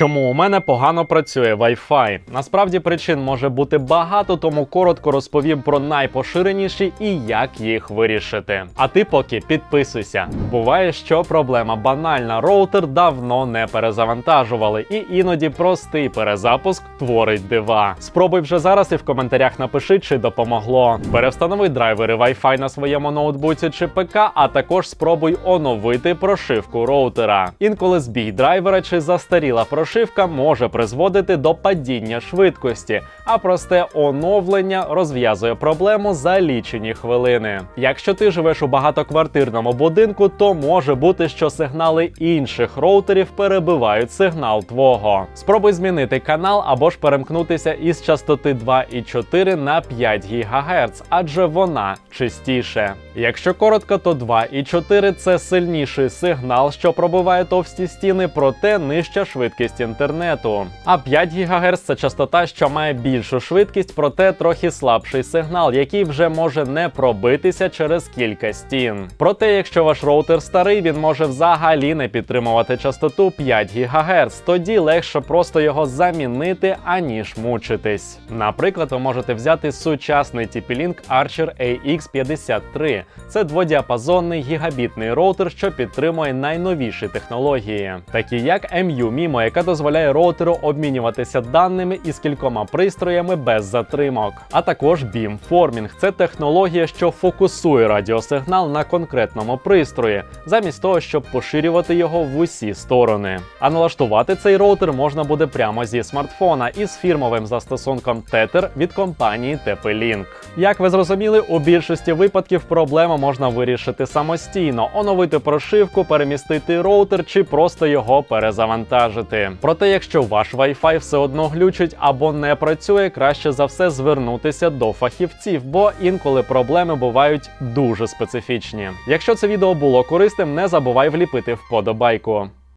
Чому у мене погано працює Wi-Fi? Насправді причин може бути багато, тому коротко розповім про найпоширеніші і як їх вирішити. А ти поки підписуйся. Буває, що проблема банальна. Роутер давно не перезавантажували, і іноді простий перезапуск творить дива. Спробуй вже зараз і в коментарях напиши, чи допомогло. Перевстанови драйвери Wi-Fi на своєму ноутбуці чи ПК, а також спробуй оновити прошивку роутера. Інколи збій драйвера чи застаріла прошивка може призводити до падіння швидкості, а просте оновлення розв'язує проблему за лічені хвилини. Якщо ти живеш у багатоквартирному будинку, то може бути, що сигнали інших роутерів перебивають сигнал твого. Спробуй змінити канал або ж перемкнутися із частоти 2,4 на 5 ГГц, адже вона чистіше. Якщо коротко, то 2,4 це сильніший сигнал, що пробиває товсті стіни, проте нижча швидкість інтернету. А 5 ГГц це частота, що має більшу швидкість, проте трохи слабший сигнал, який вже може не пробитися через кілька стін. Проте, якщо ваш роутер старий, він може взагалі не підтримувати частоту 5 ГГц, тоді легше просто його замінити, аніж мучитись. Наприклад, ви можете взяти сучасний TP-Link Archer AX53. Це дводіапазонний гігабітний роутер, що підтримує найновіші технології, такі як MU MIMO, яка дозволяє роутеру обмінюватися даними із кількома пристроями без затримок. А також beamforming – це технологія, що фокусує радіосигнал на конкретному пристрої, замість того, щоб поширювати його в усі сторони. А налаштувати цей роутер можна буде прямо зі смартфона із фірмовим застосунком Tether від компанії TP-Link. Як ви зрозуміли, у більшості випадків проблему можна вирішити самостійно, оновити прошивку, перемістити роутер чи просто його перезавантажити. Проте, якщо ваш Wi-Fi все одно глючить або не працює, краще за все звернутися до фахівців, бо інколи проблеми бувають дуже специфічні. Якщо це відео було корисним, не забувай вліпити вподобайку.